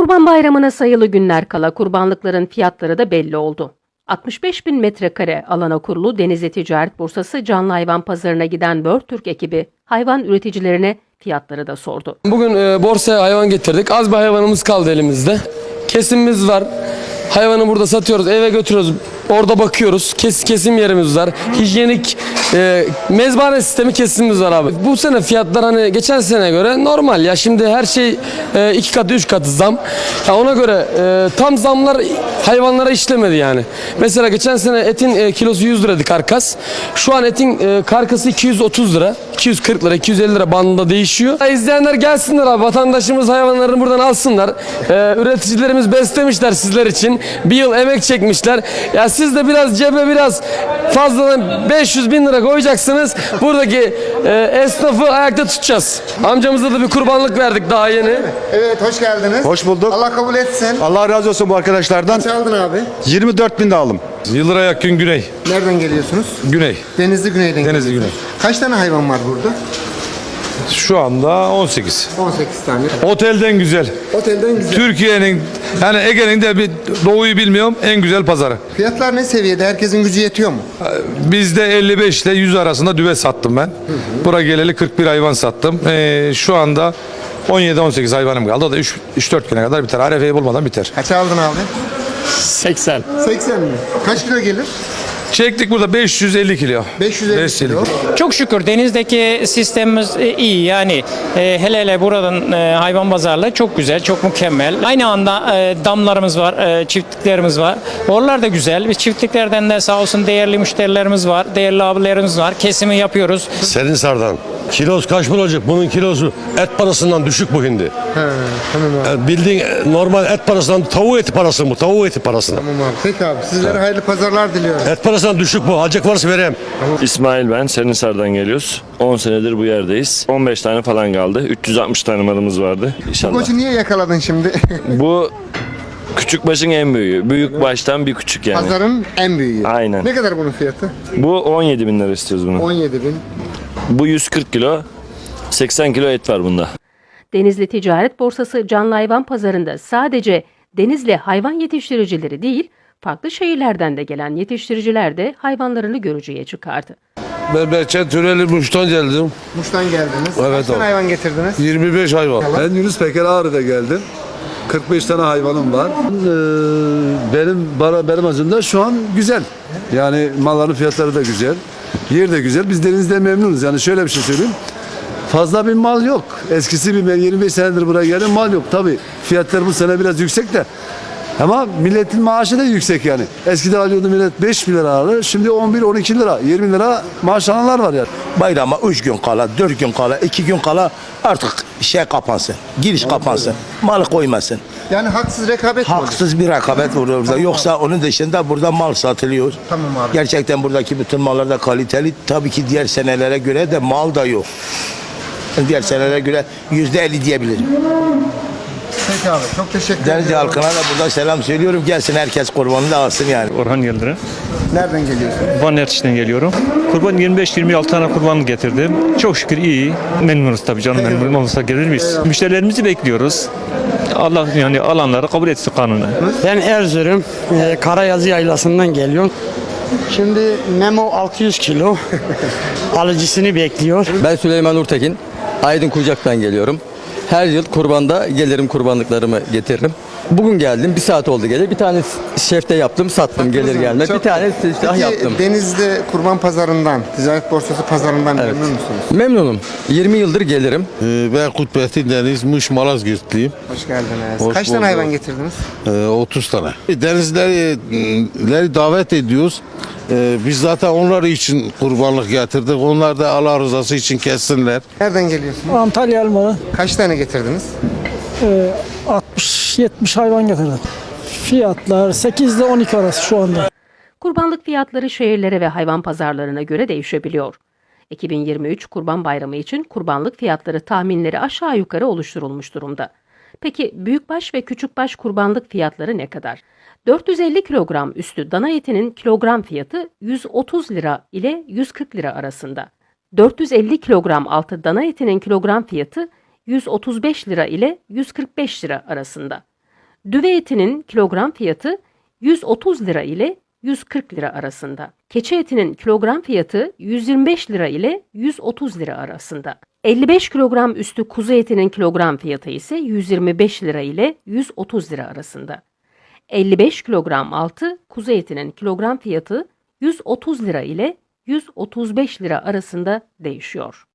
Kurban Bayramı'na sayılı günler kala kurbanlıkların fiyatları da belli oldu. 65 bin metrekare alana kurulu Denizli Ticaret Borsası canlı hayvan pazarına giden World Türk ekibi hayvan üreticilerine fiyatları da sordu. Bugün e, borsaya hayvan getirdik. Az bir hayvanımız kaldı elimizde. Kesimimiz var. Hayvanı burada satıyoruz, eve götürüyoruz. Orada bakıyoruz. Kes, kesim yerimiz var. Hijyenik e, mezbahane sistemi kesimimiz var abi. Bu sene fiyatlar hani geçen sene göre normal ya. Şimdi her şey e, iki katı, üç katı zam. Ya ona göre e, tam zamlar hayvanlara işlemedi yani. Mesela geçen sene etin e, kilosu 100 liraydı karkas. Şu an etin e, karkası 230 lira. 240 lira, 250 lira bandında değişiyor. İzleyenler gelsinler abi. Vatandaşımız hayvanlarını buradan alsınlar. Ee, üreticilerimiz beslemişler sizler için. Bir yıl emek çekmişler. Ya siz de biraz cebe biraz fazladan 500 bin lira koyacaksınız. Buradaki e, esnafı ayakta tutacağız. Amcamıza da bir kurbanlık verdik daha yeni. Evet hoş geldiniz. Hoş bulduk. Allah kabul etsin. Allah razı olsun bu arkadaşlardan. Kaç aldın abi? 24 bin de aldım. Yıldıra yakın güney. Nereden geliyorsunuz? Güney. Denizli Güney'den Denizli geliyorsunuz. Kaç tane hayvan var burada? Şu anda 18. 18 tane. Otelden güzel. Otelden güzel. Türkiye'nin yani Ege'nin de bir doğuyu bilmiyorum en güzel pazarı. Fiyatlar ne seviyede? Herkesin gücü yetiyor mu? Bizde 55 ile 100 arasında düve sattım ben. Bura geleli 41 hayvan sattım. Ee, şu anda 17-18 hayvanım kaldı. O da 3-4 güne kadar biter. Arefe'yi bulmadan biter. Kaç aldın abi? 80. 80 mi? Kaç kilo gelir? Çektik burada 550 kilo. 550 kilo. Çok şükür denizdeki sistemimiz e, iyi yani e, hele hele buradan e, hayvan pazarlığı çok güzel, çok mükemmel. Aynı anda e, damlarımız var, e, çiftliklerimiz var. Oralar da güzel. Biz çiftliklerden de sağ olsun değerli müşterilerimiz var, değerli abilerimiz var. Kesimi yapıyoruz. Senin sardan. Kilosu kaç para olacak? Bunun kilosu et parasından düşük bu hindi. He, tamam abi. Yani bildiğin e, normal et parasından tavuğu eti parası bu. Tavuğu eti parasından. Tamam abi. Peki abi. Sizlere hayırlı pazarlar diliyorum. Et parasından düşük bu. Alacak varsa vereyim. İsmail ben, Serinsar'dan geliyoruz. 10 senedir bu yerdeyiz. 15 tane falan kaldı. 360 tane malımız vardı. İnşallah. Koçu niye yakaladın şimdi? Bu küçük başın en büyüğü. Büyük baştan bir küçük yani. Pazarın en büyüğü. Aynen. Ne kadar bunun fiyatı? Bu 17 bin lira istiyoruz bunu. 17 bin. Bu 140 kilo. 80 kilo et var bunda. Denizli Ticaret Borsası canlı hayvan pazarında sadece Denizli hayvan yetiştiricileri değil, farklı şehirlerden de gelen yetiştiriciler de hayvanlarını görücüye çıkardı. Ben Behçet Türeli Muş'tan geldim. Muş'tan geldiniz. Evet Kaç tane hayvan getirdiniz? 25 hayvan. Ben Yunus Peker Ağrı'da geldim. 45 tane hayvanım var. Ee, benim bana benim azımda şu an güzel. Yani malların fiyatları da güzel. Yer de güzel. Biz denizde memnunuz. Yani şöyle bir şey söyleyeyim. Fazla bir mal yok. Eskisi bir ben 25 senedir buraya geldim mal yok. Tabi fiyatlar bu sene biraz yüksek de. Ama milletin maaşı da yüksek yani. Eskiden alıyordu millet 5 bin lira alır. Şimdi 11-12 lira, 20 lira maaş alanlar var yani. bayrama 3 gün kala, 4 gün kala, 2 gün kala artık şey kapansın. Giriş kapansın. Malı koymasın. Yani haksız rekabet mi oluyor? Haksız bir rekabet var burada. Yoksa onun dışında burada mal satılıyor. Tamam abi. Gerçekten buradaki bütün mallar da kaliteli. Tabii ki diğer senelere göre de mal da yok. Diğer senelere göre yüzde elli diyebilirim. Peki abi. Çok teşekkür Denizli ederim. halkına da burada selam söylüyorum. Gelsin herkes kurbanını da alsın yani. Orhan Yıldırım. Nereden geliyorsun? Van Ertiş'ten geliyorum. Kurban 25-26 tane kurban getirdim. Çok şükür iyi. Memnunuz tabii canım. Memnun olursa gelir miyiz? Müşterilerimizi bekliyoruz. Allah yani alanları kabul etsin kanunu. Ben Erzurum, e, Karayazı Yaylası'ndan geliyorum. Şimdi Memo 600 kilo alıcısını bekliyor. Ben Süleyman Urtekin. Aydın Kucak'tan geliyorum. Her yıl kurbanda gelirim kurbanlıklarımı getiririm. Bugün geldim bir saat oldu gelir. Bir tane şefte yaptım sattım gelir gelmez. Çok- Bir tane Peki yaptım. Denizli Kurban Pazarı'ndan, Ticaret Borsası Pazarı'ndan memnun musunuz? Memnunum. 20 yıldır gelirim. Ben Kutbettin Deniz, Muş Malazgirtliyim. Hoş geldiniz. Hoş Kaç tane bulduk. hayvan getirdiniz? Ee, 30 tane. Denizlileri davet ediyoruz. Ee, Biz zaten onlar için kurbanlık getirdik. Onlar da Allah rızası için kessinler. Nereden geliyorsunuz? Antalya Elmalı Kaç tane getirdiniz? 60-70 hayvan getirdim. Fiyatlar 8 ile 12 arası şu anda. Kurbanlık fiyatları şehirlere ve hayvan pazarlarına göre değişebiliyor. 2023 Kurban Bayramı için kurbanlık fiyatları tahminleri aşağı yukarı oluşturulmuş durumda. Peki büyükbaş ve küçükbaş kurbanlık fiyatları ne kadar? 450 kilogram üstü dana etinin kilogram fiyatı 130 lira ile 140 lira arasında. 450 kilogram altı dana etinin kilogram fiyatı 135 lira ile 145 lira arasında. Düve etinin kilogram fiyatı 130 lira ile 140 lira arasında. Keçi etinin kilogram fiyatı 125 lira ile 130 lira arasında. 55 kilogram üstü kuzu etinin kilogram fiyatı ise 125 lira ile 130 lira arasında. 55 kilogram altı kuzu etinin kilogram fiyatı 130 lira ile 135 lira arasında değişiyor.